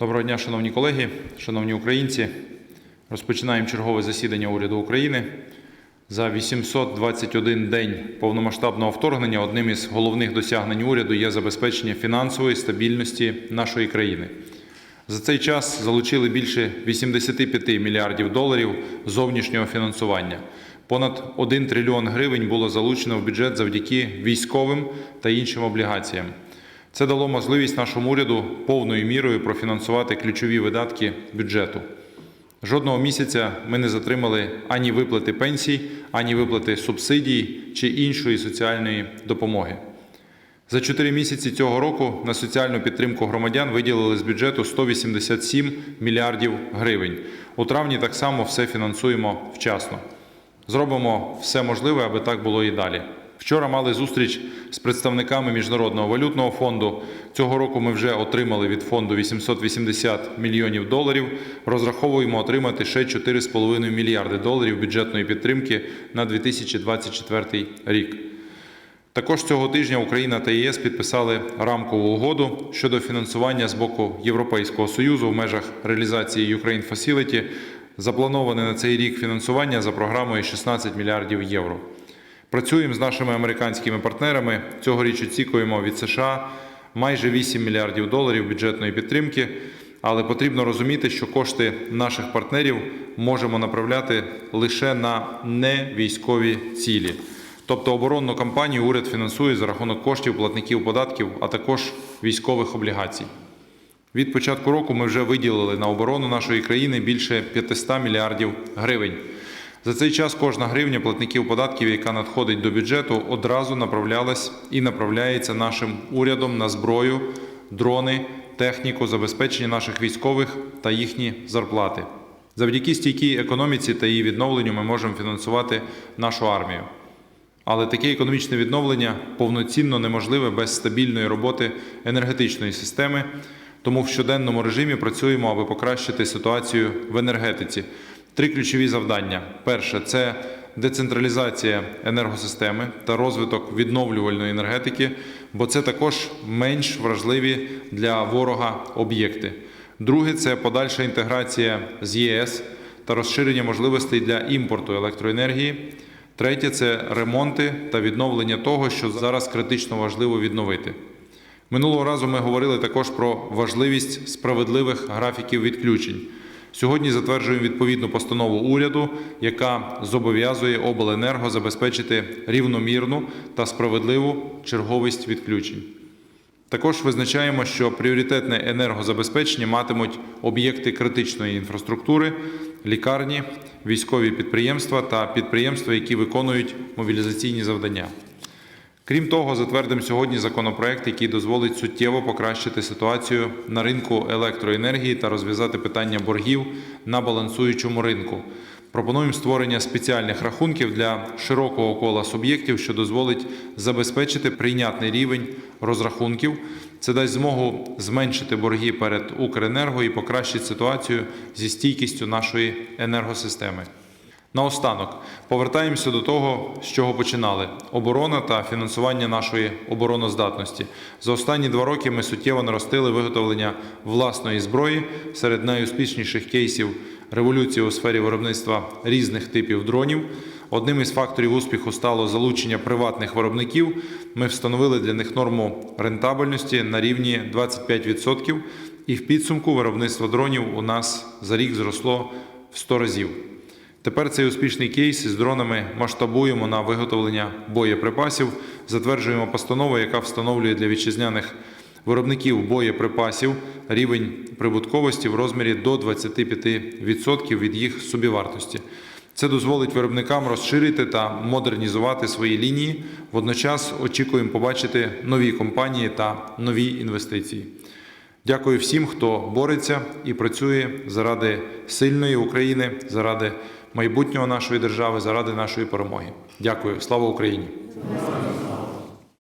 Доброго дня, шановні колеги, шановні українці. Розпочинаємо чергове засідання уряду України. За 821 день повномасштабного вторгнення одним із головних досягнень уряду є забезпечення фінансової стабільності нашої країни. За цей час залучили більше 85 мільярдів доларів зовнішнього фінансування. Понад 1 трильйон гривень було залучено в бюджет завдяки військовим та іншим облігаціям. Це дало можливість нашому уряду повною мірою профінансувати ключові видатки бюджету. Жодного місяця ми не затримали ані виплати пенсій, ані виплати субсидій чи іншої соціальної допомоги. За чотири місяці цього року на соціальну підтримку громадян виділили з бюджету 187 мільярдів гривень. У травні так само все фінансуємо вчасно. Зробимо все можливе, аби так було і далі. Вчора мали зустріч з представниками Міжнародного валютного фонду. Цього року ми вже отримали від фонду 880 мільйонів доларів. Розраховуємо отримати ще 4,5 мільярди доларів бюджетної підтримки на 2024 рік. Також цього тижня Україна та ЄС підписали рамкову угоду щодо фінансування з боку Європейського союзу в межах реалізації Ukraine Facility. Заплановане на цей рік фінансування за програмою 16 мільярдів євро. Працюємо з нашими американськими партнерами. Цьогоріч очікуємо від США майже 8 мільярдів доларів бюджетної підтримки. Але потрібно розуміти, що кошти наших партнерів можемо направляти лише на невійськові цілі. Тобто оборонну кампанію уряд фінансує за рахунок коштів платників податків, а також військових облігацій. Від початку року ми вже виділили на оборону нашої країни більше 500 мільярдів гривень. За цей час кожна гривня платників податків, яка надходить до бюджету, одразу направлялась і направляється нашим урядом на зброю, дрони, техніку, забезпечення наших військових та їхні зарплати. Завдяки стійкій економіці та її відновленню ми можемо фінансувати нашу армію. Але таке економічне відновлення повноцінно неможливе без стабільної роботи енергетичної системи. Тому в щоденному режимі працюємо, аби покращити ситуацію в енергетиці. Три ключові завдання: перше це децентралізація енергосистеми та розвиток відновлювальної енергетики, бо це також менш вражливі для ворога об'єкти. Друге це подальша інтеграція з ЄС та розширення можливостей для імпорту електроенергії. Третє це ремонти та відновлення того, що зараз критично важливо відновити. Минулого разу ми говорили також про важливість справедливих графіків відключень. Сьогодні затверджуємо відповідну постанову уряду, яка зобов'язує обленерго забезпечити рівномірну та справедливу черговість відключень. Також визначаємо, що пріоритетне енергозабезпечення матимуть об'єкти критичної інфраструктури, лікарні, військові підприємства та підприємства, які виконують мобілізаційні завдання. Крім того, затвердимо сьогодні законопроект, який дозволить суттєво покращити ситуацію на ринку електроенергії та розв'язати питання боргів на балансуючому ринку. Пропонуємо створення спеціальних рахунків для широкого кола суб'єктів, що дозволить забезпечити прийнятний рівень розрахунків. Це дасть змогу зменшити борги перед Укренерго і покращить ситуацію зі стійкістю нашої енергосистеми. Наостанок повертаємося до того, з чого починали: оборона та фінансування нашої обороноздатності. За останні два роки ми суттєво наростили виготовлення власної зброї серед найуспішніших кейсів революції у сфері виробництва різних типів дронів. Одним із факторів успіху стало залучення приватних виробників. Ми встановили для них норму рентабельності на рівні 25%, і в підсумку виробництво дронів у нас за рік зросло в 100 разів. Тепер цей успішний кейс з дронами масштабуємо на виготовлення боєприпасів. Затверджуємо постанову, яка встановлює для вітчизняних виробників боєприпасів рівень прибутковості в розмірі до 25% від їх собівартості. Це дозволить виробникам розширити та модернізувати свої лінії. Водночас очікуємо побачити нові компанії та нові інвестиції. Дякую всім, хто бореться і працює заради сильної України, заради майбутнього нашої держави, заради нашої перемоги. Дякую. Слава Україні!